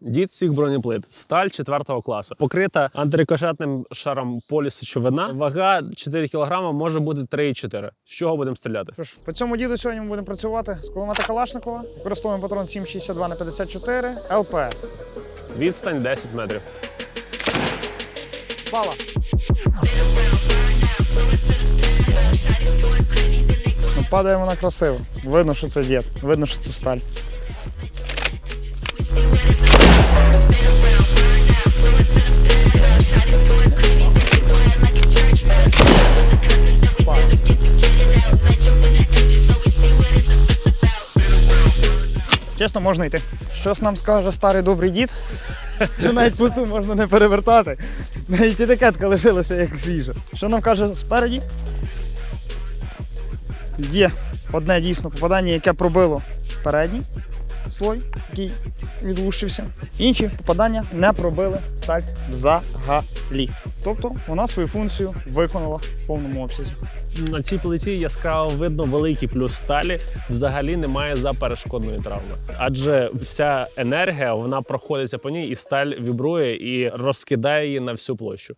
Дід всіх бронеплит, сталь 4 класу, покрита антирикошетним шаром полісечовина. Вага 4 кг може бути 3,4. З чого будемо стріляти? Що ж, по цьому діду сьогодні ми будемо працювати з кулемета Калашникова. Використовуємо патрон 7,62 на 54 ЛПС. Відстань 10 метрів. Пала. Ну, падає вона красиво. Видно, що це дід. Видно, що це сталь. Чесно, можна йти. Щось нам скаже старий добрий дід, що навіть плиту можна не перевертати. Навіть етикетка лишилася як свіжа. Що нам каже спереді? Є одне дійсно попадання, яке пробило передній слой, який відлущився. Інші попадання не пробили сталь взагалі. Тобто вона свою функцію виконала в повному обсязі. На цій плиті яскраво видно великий плюс сталі. Взагалі немає заперешкодної травми, адже вся енергія вона проходиться по ній, і сталь вібрує і розкидає її на всю площу.